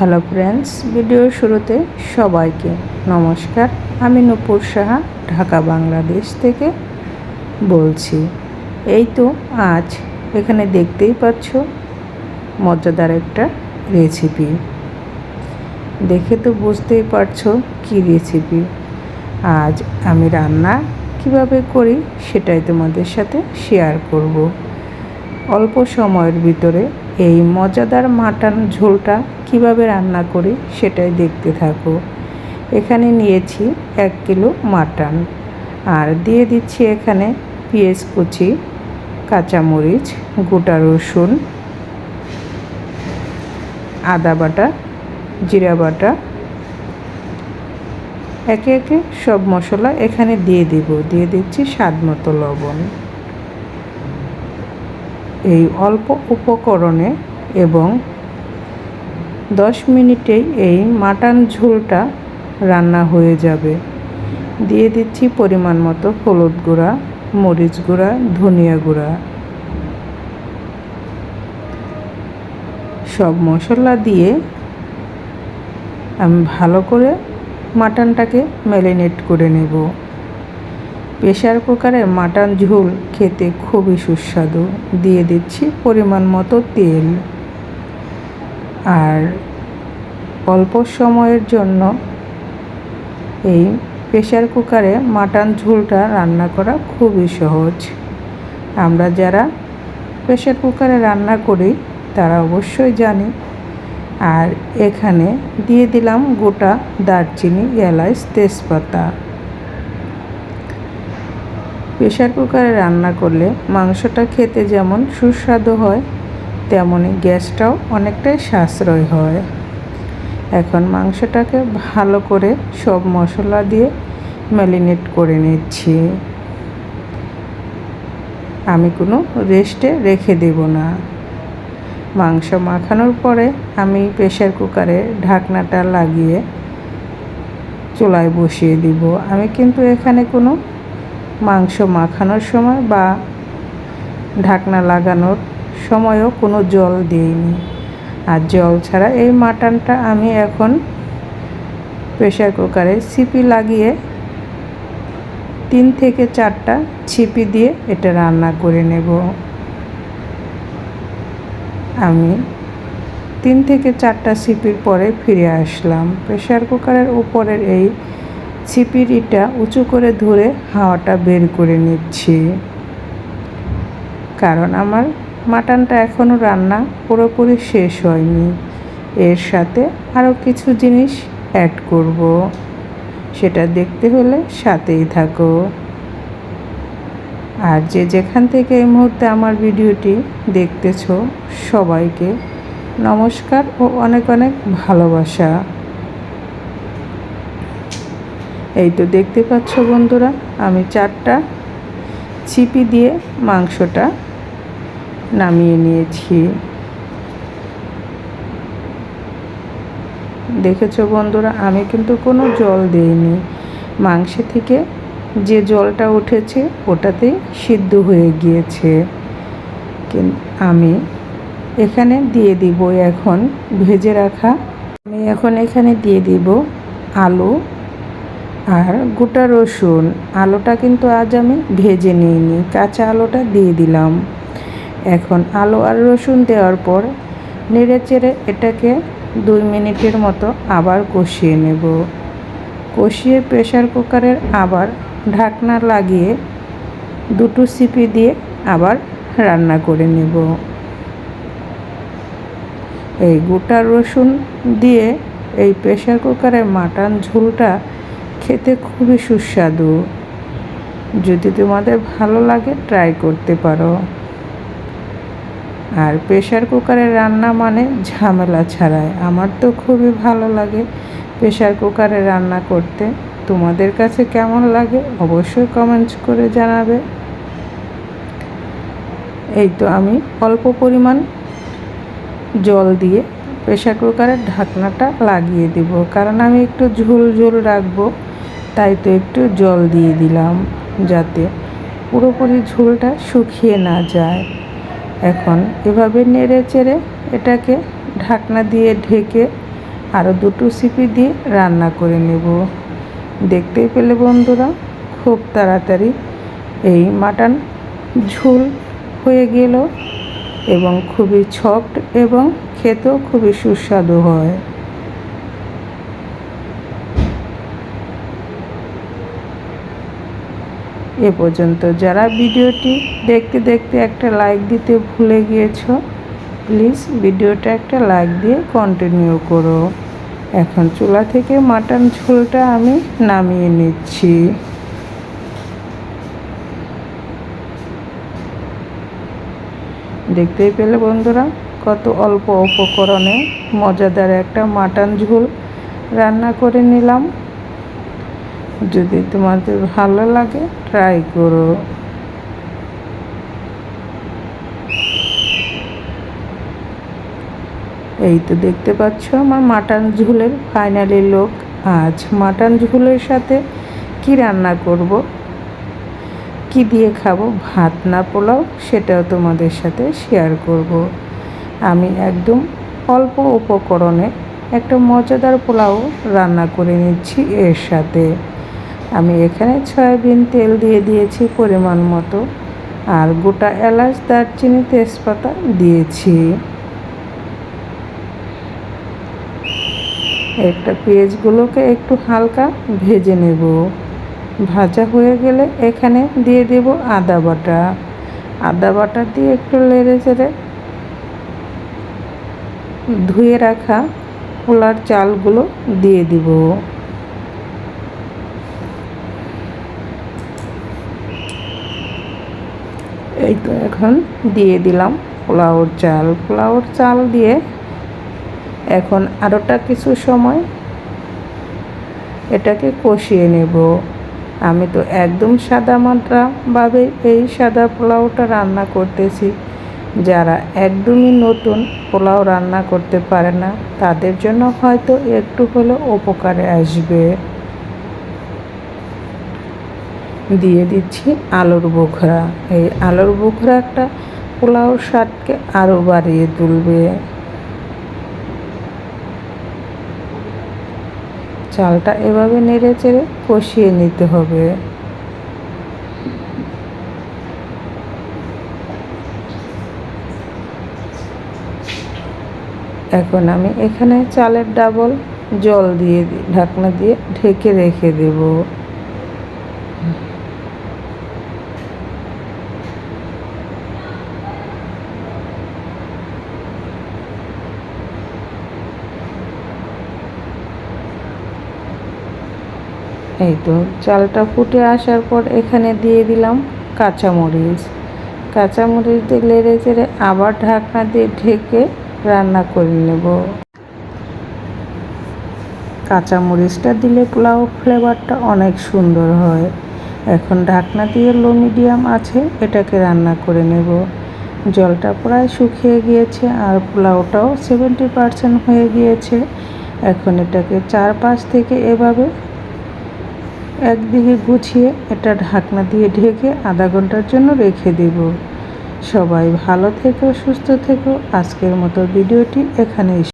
Hello friends ভিডিওর শুরুতে সবাইকে নমস্কার। আমি নূপুর সাহা, ঢাকা, বাংলাদেশ থেকে বলছি। এই তো আজ এখানে দেখতেই পাচ্ছ মজাদার একটা রেসিপি দেখে তো বুঝতেই পারছ কি রেসিপি আজ আমি রান্না কীভাবে করি সেটাই তোমাদের সাথে শেয়ার করব। অল্প সময়ের ভিতরে এই মজাদার মাটন ঝোলটা কীভাবে রান্না করি সেটাই দেখতে থাকো। এখানে নিয়েছি এক কিলো মাটন আর দিয়ে দিচ্ছি এখানে পেঁয়াজ কুচি, কাঁচামরিচ, গোটা রসুন, আদা বাটা, জিরা বাটা। একে একে সব মশলা এখানে দিয়ে দিব। দিয়ে দিচ্ছি স্বাদ মতো লবণ। এই অল্প উপকরণে এবং দশ মিনিটেই এই মাটন ঝোলটা রান্না হয়ে যাবে। দিয়ে দিচ্ছি পরিমাণ মতো হলুদ গুঁড়া, মরিচ গুঁড়া, ধনিয়া গুঁড়া। সব মশলা দিয়ে আমি ভালো করে মাটনটাকে ম্যারিনেট করে নেব। প্রেশার কুকারে মাটন ঝোল খেতে খুবই সুস্বাদু। দিয়ে দিচ্ছি পরিমাণ মতো তেল। আর অল্প সময়ের জন্য এই প্রেশার কুকারে মাটন ঝোলটা রান্না করা খুবই সহজ। আমরা যারা প্রেশার কুকারে রান্না করি, তারা অবশ্যই জানি। আর এখানে দিয়ে দিলাম গোটা দারচিনি, এলাচ, তেজপাতা। প্রেশার কুকারে রান্না করলে মাংসটা খেতে যেমন সুস্বাদু হয় তেমনই গ্যাসটাও অনেকটাই সাশ্রয় হয়। এখন মাংসটাকে ভালো করে সব মশলা দিয়ে ম্যারিনেট করে নিচ্ছি। আমি কোনো রেস্টে রেখে দেব না। মাংস মাখানোর পরে আমি প্রেশার কুকারে ঢাকনাটা লাগিয়ে চুলায় বসিয়ে দিব। আমি কিন্তু এখানে কোনো মাংস মাখানোর সময় বা ঢাকনা লাগানোর সময়ও কোনো জল দিইনি। আর জল ছাড়া এই মাটনটা আমি এখন প্রেশার কুকারে সিপি লাগিয়ে তিন থেকে চারটা ছিপি দিয়ে এটা রান্না করে নেব। আমি তিন থেকে চারটা সিপির পরে ফিরে আসলাম। প্রেশার কুকারের উপরের এই ছিপিরিটা উঁচু করে ধরে হাওয়াটা বের করে নিচ্ছি। কারণ আমার মাটনটা এখনও রান্না পুরোপুরি শেষ হয়নি। এর সাথে আরও কিছু জিনিস অ্যাড করব। সেটা দেখতে হলে সাথেই থাকো। আর যে যেখান থেকে এই মুহূর্তে আমার ভিডিওটি দেখতেছ, সবাইকে নমস্কার ও অনেক অনেক ভালোবাসা। এই তো দেখতে পাচ্ছ বন্ধুরা, আমি চারটা ছিপি দিয়ে মাংসটা নামিয়ে নিয়েছি। দেখেছ বন্ধুরা, আমি কিন্তু কোনো জল দিইনি। মাংস থেকে যে জলটা উঠেছে, ওটাতেই সিদ্ধ হয়ে গিয়েছে। আমি এখানে দিয়ে দিব এখন ভেজে রাখা। আমি এখন এখানে দিয়ে দিব আলু আর গোটা রসুন। আলুটা কিন্তু আজ আমি ভেজে নিইনি, কাঁচা আলুটা দিয়ে দিলাম। এখন আলু আর রসুন দেওয়ার পর নেড়ে চেড়ে এটাকে দুই মিনিটের মতো আবার কষিয়ে নেব। কষিয়ে প্রেশার কুকারের আবার ঢাকনা লাগিয়ে দুটো সিপি দিয়ে আবার রান্না করে নেব। এই গোটা রসুন দিয়ে এই প্রেশার কুকারের মাটন ঝোলটা খেতে খুবই সুস্বাদু। যদি তোমাদের ভালো লাগে ট্রাই করতে পারো। আর প্রেশার কুকারে রান্না মানে ঝামেলা ছাড়াই। আমার তো খুবই ভালো লাগে প্রেশার কুকারে রান্না করতে। তোমাদের কাছে কেমন লাগে অবশ্যই কমেন্টস করে জানাবে। এই তো আমি অল্প পরিমাণ জল দিয়ে প্রেশার কুকারের ঢাকনাটা লাগিয়ে দিব। কারণ আমি একটু ঝোল ঝোল রাখব, তাই তো একটু জল দিয়ে দিলাম যাতে পুরোপুরি ঝোলটা শুকিয়ে না যায়। এখন এভাবে নেড়ে চেড়ে এটাকে ঢাকনা দিয়ে ঢেকে আরও দুটো সিপি দিয়ে রান্না করে নেব। দেখতেই পেলে বন্ধুরা, খুব তাড়াতাড়ি এই মাটন ঝোল হয়ে গেল এবং খুবই সফট এবং খেতেও খুবই সুস্বাদু হয়। এ পর্যন্ত। যারা ভিডিওটি দেখতে দেখতে একটা লাইক দিতে ভুলে গিয়েছো প্লিজ ভিডিওটা একটা লাইক দিয়ে কন্টিনিউ করো। এখন চুলা থেকে মাটন ঝোলটা আমি নামিয়ে নিচ্ছি। দেখতেই পেলে বন্ধুরা, কত অল্প উপকরণে মজাদার একটা মাটন ঝোল রান্না করে নিলাম। যদি তোমাদের ভালো লাগে ট্রাই করো। এই তো দেখতে পাচ্ছ আমার মাটন ঝোলের ফাইনালি লোক আজ মাটন ঝোলের সাথে কি রান্না করব? কি দিয়ে খাব? ভাত না পোলাও? সেটাও তোমাদের সাথে শেয়ার করব। আমি একদম অল্প উপকরণে একটা মজাদার পোলাও রান্না করে নিচ্ছি এর সাথে। আমি এখানে সয়াবিন তেল দিয়ে দিয়েছি পরিমাণ মতো। আর গোটা এলাচ, দারচিনি, তেজপাতা দিয়েছি। একটা পেঁয়াজগুলোকে একটু হালকা ভেজে নেব। ভাজা হয়ে গেলে এখানে দিয়ে দেব আদা বাটা। আদা বাটা দিয়ে একটু লেড়ে চেড়ে ধুয়ে রাখা পোলার চালগুলো দিয়ে দিব। এই তো এখন দিয়ে দিলাম পোলাওর চাল। পোলাওর চাল দিয়ে এখন আরোটা কিছু সময় এটাকে কষিয়ে নেব। আমি তো একদম সাদা মাত্রাভাবে এই সাদা পোলাওটা রান্না করতেছি। যারা একদমই নতুন পোলাও রান্না করতে পারে না, তাদের জন্য হয়তো একটু হলেও উপকারে আসবে। দিয়ে দিচ্ছি আলুর বোখরা। এই আলুর বোখরা একটা পোলাওর স্বাদকে আরও বাড়িয়ে তুলবে। চালটা এভাবে নেড়ে চেড়ে কষিয়ে নিতে হবে। এখন আমি এখানে চালের ডাবল জল দিয়ে ঢাকনা দিয়ে ঢেকে রেখে দেব। এই তো, চালটা ফুটে আসার পর এখানে দিয়ে দিলাম কাঁচামরিচ। কাঁচামরিচ দিয়ে লেড়ে চেড়ে আবার ঢাকনা দিয়ে ঢেকে রান্না করে নেব। কাঁচামরিচটা দিলে পোলাও ফ্লেভারটা অনেক সুন্দর হয়। এখন ঢাকনা দিয়ে লো মিডিয়াম আছে, এটাকে রান্না করে নেব। জলটা প্রায় শুকিয়ে গিয়েছে আর পোলাওটাও সেভেন্টি পারসেন্ট হয়ে গিয়েছে। এখন এটাকে চার পাঁচ থেকে এভাবে একদিকে গুছিয়ে এটা ঢাকনা দিয়ে ঢেকে আধা ঘণ্টার জন্য রেখে দেব। সবাই ভালো থেকো, সুস্থ থেকো। আজকের মতো ভিডিওটি এখানেই